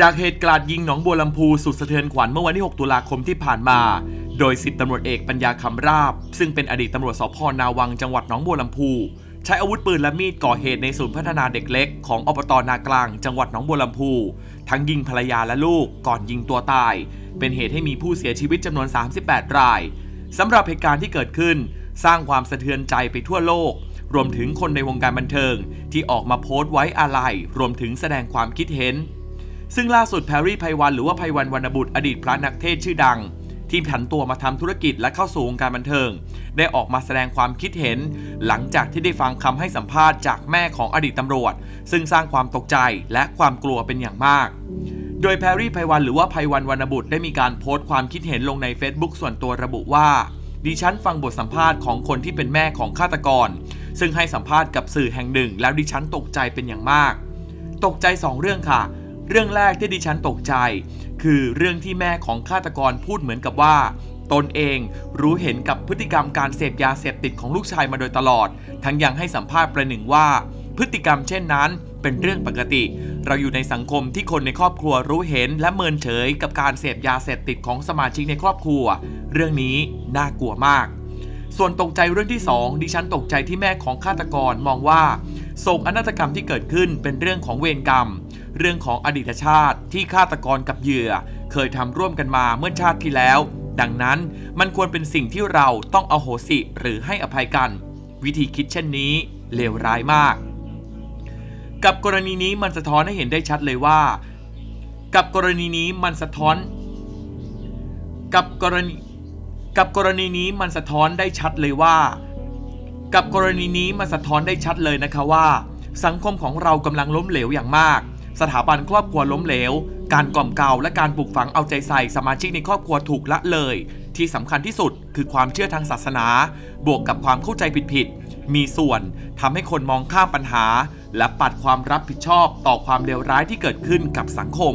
จากเหตุกราดยิงหนองบัวลำพูสุดสะเทือนขวัญเมื่อวันที่ 6 ตุลาคมที่ผ่านมา โดยสิบตำรวจเอกปัญญาคำราบ ซึ่งเป็นอดีตตำรวจสพนาวังจังหวัดหนองบัวลำพู ใช้อาวุธปืนและมีดก่อเหตุในศูนย์พัฒนาเด็กเล็กของอบตนากลาง จังหวัดหนองบัวลำพู ทั้งยิงภรรยาและลูกก่อนยิงตัวตาย เป็นเหตุให้มีผู้เสียชีวิตจำนวน 38 รายสำหรับเหตุการณ์ที่เกิดขึ้น สร้างความสะเทือนใจไปทั่วโลก รวมถึงคนในวงการบันเทิง ที่ออกมาโพสต์ไว้อาลัยรวมถึงแสดงความคิดเห็น ซึ่งล่าสุดแพรรี่ไพวันหรือว่าไพวันวรรณบุตรอดีตพระนักเทศชื่อดัง ที่ผันตัวมาทำธุรกิจและเข้าสู่วงการบันเทิง ได้ออกมาแสดงความคิดเห็น หลังจากที่ได้ฟังคำให้สัมภาษณ์จากแม่ของอดีตตำรวจ ซึ่งสร้างความตกใจและความกลัวเป็นอย่างมากโดยแพรรี่ไพวันหรือว่าไพวันวรรณบุตรได้มีการโพสต์ความคิดเห็นลงใน Facebook ส่วนตัวระบุว่า ดิฉันฟังบทสัมภาษณ์ของคนที่เป็นแม่ของฆาตกร ซึ่งให้สัมภาษณ์กับสื่อแห่งหนึ่ง แล้วดิฉันตกใจเป็นอย่างมาก ตกใจสองเรื่องค่ะ เรื่องแรกที่ดิฉันตกใจ คือเรื่องที่แม่ของฆาตกรพูดเหมือนกับว่า ตนเองรู้เห็นกับพฤติกรรมการเสพยาเสพติดของลูกชายมาโดยตลอด ทั้งยังให้สัมภาษณ์ประหนึ่งว่า พฤติกรรมเช่นนั้นเป็นเรื่องปกติ เราอยู่ในสังคมที่คนในครอบครัวรู้เห็นและเมินเฉยกับการเสพยาเสพติดของสมาชิกในครอบครัว เรื่องนี้น่ากลัวมาก ส่วนตกใจเรื่องที่ 2 ดิฉันตกใจที่แม่ของฆาตกรมองว่า โศกอนาตกรรมที่เกิดขึ้นเป็นเรื่องของเวรกรรม เรื่องของอดีตชาติที่ฆาตกรกับเหยื่อ เคยทำร่วมกันมาเมื่อชาติที่แล้ว ดังนั้นมันควรเป็นสิ่งที่เราต้องเอาโหสิหรือให้อภัยกัน วิธีคิดเช่นนี้เลวร้ายมาก กับกรณีนี้มันสะท้อนให้เห็นได้ชัดเลยว่า กับกรณีนี้มันสะท้อน กับกรณีกับกรณีนี้มันสะท้อนได้ชัดเลยว่า กับกรณีนี้มันสะท้อนได้ชัดเลยนะคะว่า สังคมของเรากำลังล้มเหลวอย่างมาก สถาบันครอบครัวล้มเหลว การกล่อมเกลาและการปลูกฝังเอาใจใส่สมาชิกในครอบครัวถูกละเลย ที่สำคัญที่สุดคือความเชื่อทางศาสนา บวกกับความเข้าใจผิดๆมีส่วนทำให้คนมองข้ามปัญหา และปัดความรับผิดชอบต่อความเลวร้ายที่เกิดขึ้นกับสังคม